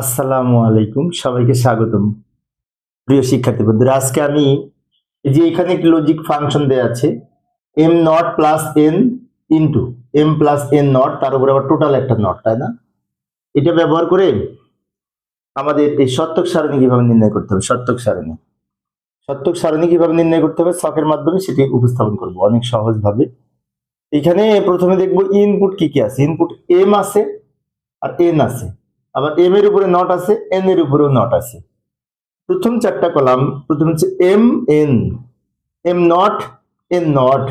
আসসালামু আলাইকুম, সবাইকে স্বাগতম। প্রিয় শিক্ষার্থী বন্ধুরা, আজকে আমি যে এখানে একটি লজিক ফাংশন দেওয়া আছে M not plus N into M plus N not তার উপরে আবার টোটাল একটা নট তাই না? এটা ব্যবহার করে আমাদের এই সত্যক সারণী কীভাবে নির্ণয় করতে হবে, সত্যক সারণী। সত্যক সারণী কীভাবে নির্ণয় করতে হবে? ছকের মাধ্যমে সেটি উপস্থাপন করব অনেক সহজভাবে। এখানে প্রথমে দেখব ইনপুট কি কি আছে ইনপুট এম আছে আর এন আছে। আবার এম এর উপরে নট আছে এন এর উপরেও নট আছে। প্রথম চারটা কলাম প্রথম হচ্ছে M N M not N not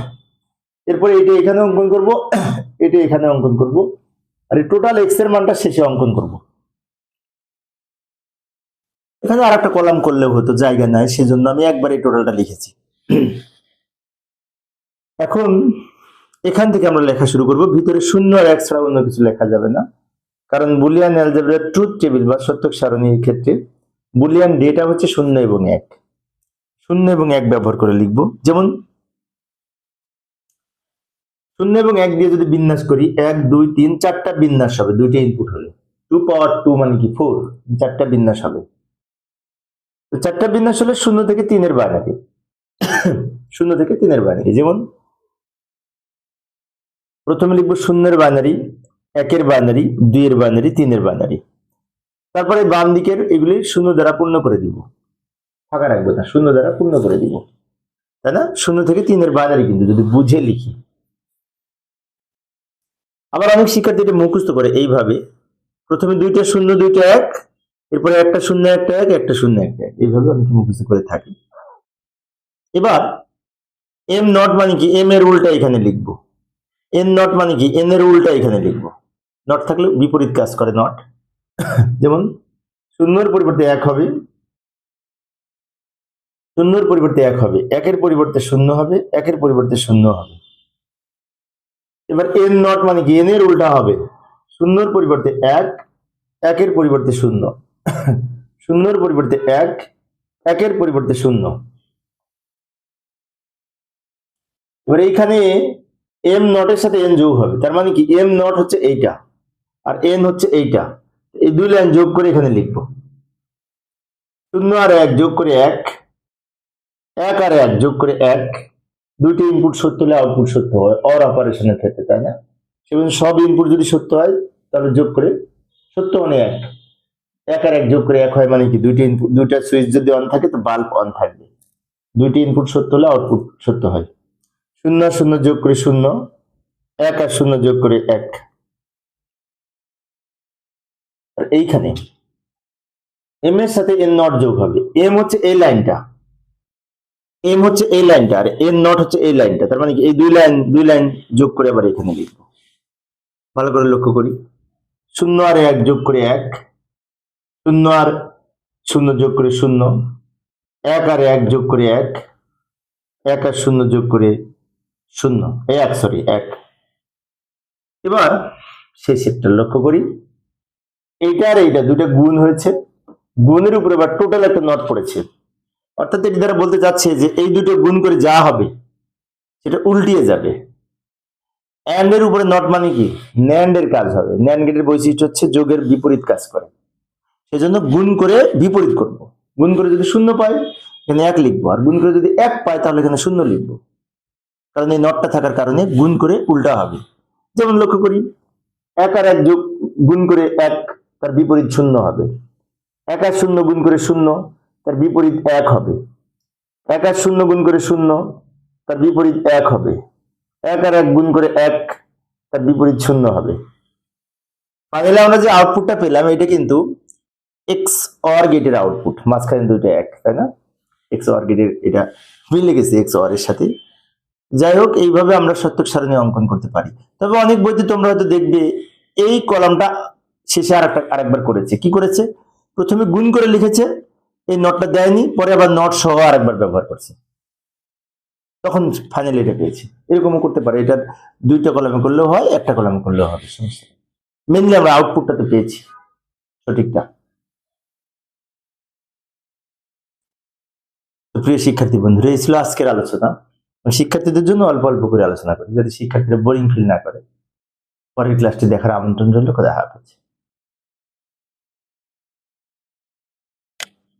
এরপরে এটা এখানে অঙ্কন করব, এটা এখানে অঙ্কন করব, আর এই টোটাল এক্সের মানটা শেষে অঙ্কন করব। এখানে আর একটা কলাম করলেও হতো, জায়গা নাই, সেজন্য আমি একবার এই টোটালটা লিখেছি। এখন এখান থেকে আমরা লেখা শুরু করব, ভিতরে শূন্য আর এক ছাড়া অন্য কিছু লেখা যাবে না। কারণ বুলিয়ান অ্যালজেব্রার ট্রুথ টেবিল বা সত্যক সারণীর ক্ষেত্রে বুলিয়ান ডেটা হচ্ছে শূন্য এবং এক। শূন্য এবং এক ব্যবহার করে লিখব। যেমন, শূন্য এবং এক দিয়ে যদি বিন্যাস করি, এক, দুই, তিন, চারটা বিন্যাস হবে, দুইটা ইনপুট হলে। টু পাওয়ার টু মানে কি? ফোর চারটা বিন্যাস হবে। চারটা বিন্যাস হলে শূন্য থেকে তিনের বাইনারি শূন্য থেকে তিনের বাইনারি যেমন, প্রথমে লিখব শূন্যের বাইনারি একের বাইনারি দুইয়ের বাইনারি তিনের বাইনারি তারপরে বাম দিকের এগুলি শূন্য দ্বারা পূর্ণ করে দিব। ফাঁকা রাখব না শূন্য দ্বারা পূর্ণ করে দিব। তাই না? শূন্য থেকে তিনের বাইনারি কিন্তু যদি বুঝে লিখি। আবার অনেক শিক্ষার্থী এটা মুখস্থ করে এইভাবে। প্রথমে দুইটা শূন্য, দুইটা এক, এরপরে একটা শূন্য, একটা এক, একটা শূন্য, একটা এক। এইভাবে অনেকে মুখস্থ করে থাকি। এবার এম নট মানে কি? এম এর উল্টা এখানে লিখব। এন নট মানে কি? এন এর উল্টা এখানে লিখব। নট থাকলে বিপরীত কাজ করে নট যেমন শূন্যর পরিবর্তে এক হবে, শূন্যর পরিবর্তে এক হবে, একের পরিবর্তে শূন্য হবে, একের পরিবর্তে শূন্য হবে। এবার এন নট মানে কি? এন এর উল্টা হবে। শূন্যর পরিবর্তে এক, একের পরিবর্তে শূন্য। শূন্যর পরিবর্তে এক, একের পরিবর্তে শূন্য। এবার এইখানে এম নটের সাথে এন যোগ হবে। তার মানে কি? এম নট হচ্ছে এইটা। আর এন হচ্ছে এইটা। এই দুই লাইন যোগ করে এখানে লিখব। শূন্য আর এক যোগ করে এক। এক আর এক যোগ করে এক। দুইটি ইনপুট সত্য হলে আউটপুট সত্য হয় অর অপারেশনের ক্ষেত্রে, তাই না? সেখানে সব ইনপুট যদি সত্য হয়, তাহলে যোগ করে সত্য মানে এক। এক আর এক যোগ করে এক হয় মানে কি? দুইটি ইনপুট দুইটা সুইচ যদি অন থাকে, তো বাল্ব অন থাকবে। দুইটি ইনপুট সত্য হলে আউটপুট সত্য হয়। শূন্য শূন্য যোগ করে শূন্য। এক আর শূন্য যোগ করে এক। আর এইখানে এম এর সাথে এন নট যোগ হবে। এম হচ্ছে এই লাইনটা। এম হচ্ছে এই লাইনটা আর এন নট হচ্ছে এই লাইনটা। তার মানে কি? এই দুই লাইন দুই লাইন যোগ করে আবার এখানে লিখব। ভালো করে লক্ষ্য করি। শূন্য আর এক যোগ করে এক। শূন্য আর শূন্য যোগ করে শূন্য। এক আর এক যোগ করে এক। এক আর শূন্য যোগ করে শূন্য। এক সরি এক। এবার সেটটা লক্ষ্য করি। এইটা আর এইটা দুটো গুণ হয়েছে। গুণের উপরে বা টোটাল একটা নট পড়েছে। অর্থাৎ এটি দ্বারা বলতে চাচ্ছে যে এই দুটো গুণ করে যা হবে, সেটা উল্টিয়ে যাবে। অ্যান্ড এর উপরে নট মানে কি? ন্যান্ড এর কাজ হবে। ন্যান্ড গেটের বৈশিষ্ট্য হচ্ছে যোগের বিপরীত কাজ করে। সেজন্য গুণ করে বিপরীত করব। গুণ করে যদি শূন্য পাই, এখানে এক লিখব। আর গুণ করে যদি এক পাই, তাহলে এখানে শূন্য লিখব। কারণ এই নটটা থাকার কারণে গুণ করে উল্টা হবে। যেমন লক্ষ্য করি, এক আর এক যোগ গুণ করে এক তার বিপরীত শূন্য হবে। এক আর শূন্য গুণ করে শূন্য, তার বিপরীত এক হবে। এক আর শূন্য গুণ করে শূন্য, তার বিপরীত এক হবে। এক আর এক গুণ করে এক, তার বিপরীত শূন্য হবে। ফাইনালি আমরা যে আউটপুটটা পেলাম, এটা কিন্তু এক্স অর গেটের আউটপুট মাঝখানে দুইটা এক, তাই না? এক্স অর গেটের এটা মিলে গেছে এক্স অর এর সাথে। যাই হোক, এইভাবে আমরা সত্যক সারণী অঙ্কন করতে পারি। তবে অনেক বইতে তোমরা হয়তো দেখবে, এই কলমটা শেষে আর একটা আরেকবার করেছে। কি করেছে? প্রথমে গুণ করে লিখেছে, এই নটটা দেয়নি, পরে আবার নট সহ আরেকবার ব্যবহার করছে। তখন ফাইনালি এটা পেয়েছি। এরকমও করতে পারে। এটা দুইটা কলমে করলেও হয়, একটা কলমে করলেও হবে। সমস্যা মেনলি আমরা আউটপুটটা তো পেয়েছি। সঠিকটা। প্রিয় শিক্ষার্থী বন্ধুরা, এই ছিল আজকের আলোচনা। শিক্ষার্থীদের জন্য অল্প অল্প করে আলোচনা করি, যাতে শিক্ষার্থীরা বোরিং ফিল না করে। পরের ক্লাসটি দেখার আমন্ত্রণ রইল। দেখা হাফেজ।